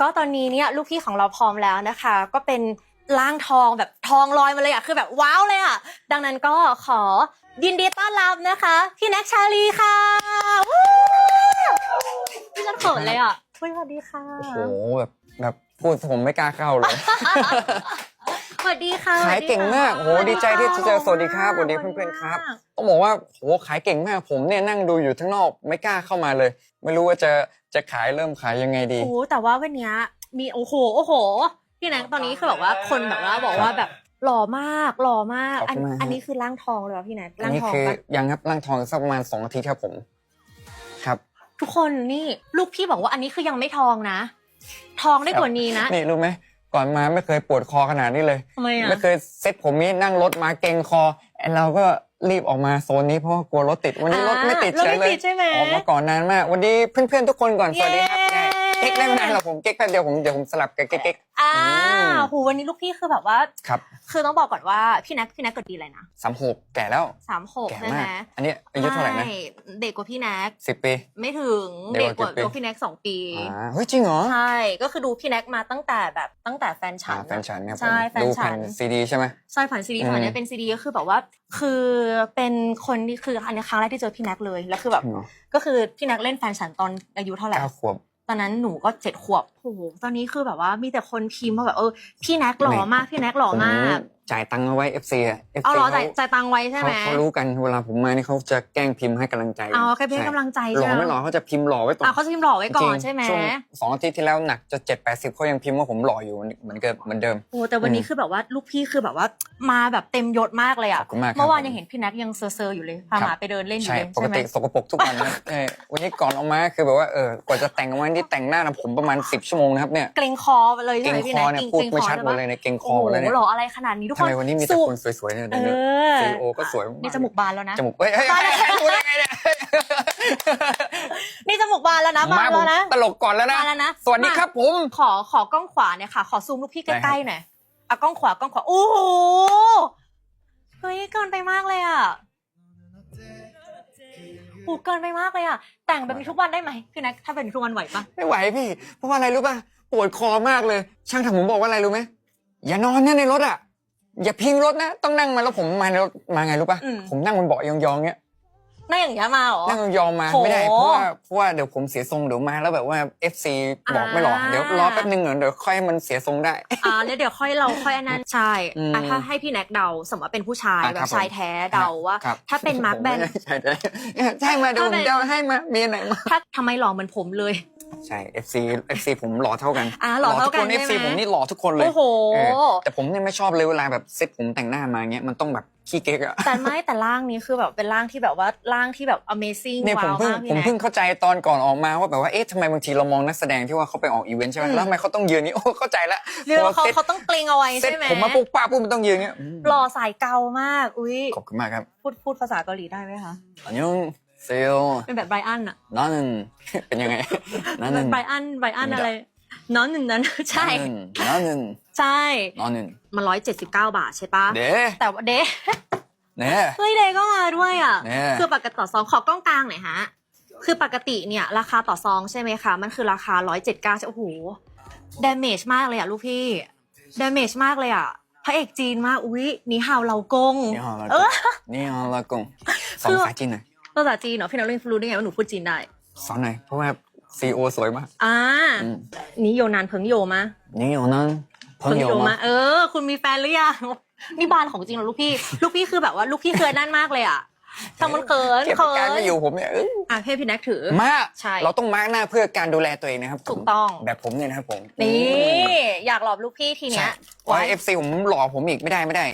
ก็ตอนนี้เนี่ยลูกพี่ของเราพร้อมแล้วนะคะ ก็เป็นร่างทองแบบทองลอยมาเลยอะคือแบบว้าวเลยอะดังนั้นก็ขอยินดีต้อนรับนะคะ พี่แน็กชาลีค่ะวู้พี่จะเขินเลยอะสวัสดีค่ะ โอ้โหแบบแบบพูดผมไม่กล้าเข้าเลย สวัสดีค่ะขายเก่งมากโอ้โหดีใจที่เจอสวัสดีครับสวัสดีเพื่อนๆครับต้องบอกว่าโหขายเก่งมากผมเนี่ยนั่งดูอยู่ข้างนอกไม่กล้าเข้ามาเลย ไม่รู้ว่าจะจะขายเริ่มขายยังไงดีโอ้แต่ว่าวันเนี้ยมีโอ้โหโอ้โหพี่แน็กตอนนี้คือแบบว่าคนแบบว่าบอกว่าแบบหล่อมากหล่อมากขอบอันคุณมากอันนี้คือร่างทองเลยวะพี่แน็กอันร่างนี้ทองคือปะยังครับร่างทองสักประมาณสองอาทิตย์ครับผม ครับ ทุกคนนี่ลูกพี่บอกว่าอันนี้คือยังไม่ทองนะ ทองได้กว่านี้นะนี่รู้ไหม ก่อนมาไม่เคยปวดคอขนาดนี้เลย ทำไมอะ ไม่เคยเซ็ตผมนี้นั่งรถมาเกรงคอไอ้เราก็รีบออกมาโซนนี้เพราะว่ากลัวรถติดวันนี้รถไม่ติดรถเฉยไม่เลยติดใช่ไหม ออกมาก่อนนานมากวันนี้เพื่อนๆทุกคนก่อนสวัสดีครับเย้เก๊กได้ไม่นานหรอกผมเก๊กแป๊บเดียวผมเดี๋ยวผมสลับกับเก๊กเก๊กอ่าอืมหูวันนี้ลูกพี่คือแบบว่าครับคือต้องบอกก่อนว่าพี่แน็กพี่แน็กเกิดปีอะไรนะสามหกแก่แล้วสามหกแก่ใช่ไหมอันนี้อายุเท่าไหร่นะเด็กกว่าพี่แน็กสิบปี ไม่ถึงเด็กกว่าว่ากี่ปีตัวพี่แน็กสองปีอ่าเฮ้ยจริงเหรอใช่ก็คือดูพี่แน็กมาตั้งแต่แบบตั้งแต่แฟนฉันแฟนฉันครับใช่แฟนฉันซีดีใช่ไหมใช่ผ่านซีดีอืมผ่านนี้เป็นซีดีก็คือแบบว่าคือเป็นคนที่คืออันนี้ครั้งแรกที่เจอพี่แน็กเลยแล้วคือแบบก็คือพี่แน็กเล่นแฟนฉันตอนอายุเท่าไหร่เก้าขวบ ตอนนั้นหนูก็เจ็ดขวบโอ้โหตอนนี้คือแบบว่ามีแต่คนพิมพ์ว่าแบบเออพี่แน็กหล่อมากพี่แน็กหล่อมากผมจ่ายตังค์เอาไว้ FC อะ FC เอาเหรอจ่ายเขาจ่ายตังค์ไว้ใช่ไหมเขาเขารู้กันเวลาผมมานี่เขาจะแกล้งพิมพ์ให้กำลังใจเอาแค่เพื่อให้กำลังใจหล่ใช่อไหม ไม่หล่อเขาจะพิมพ์หล่อไว้ก่อนอ่าเขาจะพิมพ์หล่อไว้ก่อนจริงๆใช่ไหมช่วงสองอาทิตย์ที่แล้วหนักจะเจ็ดแปดสิบเขายังพิมพ์ว่าผมหล่ออยู่เหมือนเดิมเหมือนเดิม โอ้แต่วันนี้อืมคือแบบว่าลูกพี่คือแบบว่ามาแบบเต็มยศมากเลยขอะอบคุณมากครับเมื่อวานผมยังเห็นพี่แน็กยังเซอร์เซอร์อยู่เลยพาครับหมาไปเดินเล่นอยู่ใช่เลยปกใช่ไหมติสกปรกทุกวันนะเออวันนี้ก่อนออกมาคือแบบว่าเออกว่าจะแต่งออกมาที่แต่งหน้านะผมประมาณสิบชั่วโมงนะครับเนี่ยเกรงคอเลยเกใช่รไหมงพี่คอแน็กเนี่ยเกรงพูดไม่คอชัดใช่หมดปะเลยเนี่ยเกรงคโอ้อโหหมดเลยเนี่ย หล่ออะไรขนาดนี้ทุกทำคนไมวันนี้มีแต่สู้คนสวยๆเนี่ยเอเดี๋ยวอซีโอก็สวยนี่จมูกบานแล้วนะจมูกเฮ้ยเฮ้ยบานแล้วพูดยังไงเนี่ยนี่จมูกบานแล้วนะบานมาผแล้มวนะตลกก่อนแล้วนะบานแล้วนะสวัสดีครับผมขอขอกล้องขวาเนี่ยค่ะ ขอซูมลูกพี่ใกได้ครัล้บๆหน่อยเอากล้องขวากล้องขวาโอ้โหเฮ้ยเกินไปมากเลยอะโอ้เกินไปมากเลยอะแต่งแบบนี้ทุกวันได้ไหมพี่แน็กถ้าเป็นทุกวันไหวปะไม่ไหวพี่ เพราะว่าอะไรรู้ป่ะปวดคอมากเลย ช่างทำผมบอกว่าอะไรรู้ไหมอย่านอนนะในรถอะ อย่าพิงรถนะ ต้องนั่งมาแล้วผมมาในรถมาไงรู้ป่ะผมนั่งบนเบาะยองๆเงี้ยนั่งอย่างเงี้ยมาเหรอ นั่งยองๆมาโหไม่ได้เพราะว่าเพราะว่าเดี๋ยวผมเสียทรงเดี๋ยวมาแล้วแบบว่า FC บอกไม่หรอกอ่า เดี๋ยวรอแป๊บนึงเดี๋ยวค่อยให้มันเสียทรงได้ อ่าแล้วเดี๋ยวค่อยเราค่อยอันนั้นใช่อืมอะถ้าให้พี่แน็กเดาสมมติว่าเป็นผู้ชายอะแบครับบชายแท้เดาว่า ครับถ้าเป็นมาร์คแบน ใช่ใช่ใช่มาเดี๋ยวผมเดาให้มามีอันไหนมา ถ้าทำไมหล่อเหมือนผมเลย ใช่ FC FC ผมหล่อเท่ากันอ่าหล่อเท่ากันทุคนใช่ไหม FC ผมนี่หล่อทุกคนเลยโอ้โหเออแต่ผมเนี่ยไม่ชอบเลยเวลาแบบเซ็ตผมแต่งหน้ามาเงี้ยมันต้องแบบขี้เก๊กอะแต่ไม่แต่ร่างนี้คือแบบเป็นร่างที่แบบว่าร่างที่แบบ amazing เนี่ยผมว้าวเพิ่งมากพี่ผมแน็กเพิ่งเข้าใจตอนก่อนออกมาว่าแบบว่าเอ๊ะทำไมบางทีเรามองนักแสดงที่ว่าเขาไปออกอีเวนต์ใช่ไหมอืมแล้วทำไมเขาต้องยืนนี้โอ้เข้าใจละเรื่องเขาพซ็ตเขาต้องเกรงเอาไว้เซ็ตใช่ไหมผมมาปุ๊บป้าปุ๊บมันต้องยืนเงี้ยอืมหล่อสายเกามากอุ้ยขอบคุณมากครับพูดพูดภาษาเกาหลีได้ไหมคะอันยองเซลเป็นแบบไบรอันอะนั่นเป็นยังไงนั่นแบบไบรอันไบรอันอะไรน้อนหนึ่งนั้นใช่นั่นใช่นั่นมันร้อยเจ็ดสิบเก้าบาทใช่ปะเด้แต่ว่าเดเนี่ยเฮ้ยเดก็มาด้วยอะเนี่ยคือปกติต่อซองขอกล้องกลางหน่อยฮะ คือปกติเนี่ยราคาต่อซองใช่ไหมคะ มันคือราคาร้อยเจ็ดเก้าโอ้โหดเมจมากเลยอะลูกพี่ดเมจมากเลยอะ พระเอกจีนมาก อุ๊ยนี่ฮาวเรากง นี่ฮอลลาเออนี่ฮอลลากงสอนภาษาจีนหน่อย ภาษาจีนเหรอพี่น้องเล่นรู้ได้ไงว่าหนูพูดจีนได้สอนไงเพราะว่าซีโอสวยมาก อ่านี่โยนานเพิงโยมะนี่โยนานเพิงโยมะเออ คุณมีแฟนหรือยังนี่บานของจริงเหรอลูกพี่ ลูกพี่คือแบบว่าลูกพี่เคยนั่นมากเลยอะทำมันเขินเขินการไม่อยู่ผมเนี่ยอะให้พี่นักถือมากใช่เราต้องมาร์กหน้าเพื่อการดูแลตัวเองนะครับถูกต้องแบบผมเนี่ยนะครับผมนี่อยากหลอกลูกพี่ทีเนี้ยไว้เอฟซีผมหลอกผมอีกไม่ได้ไม่ได้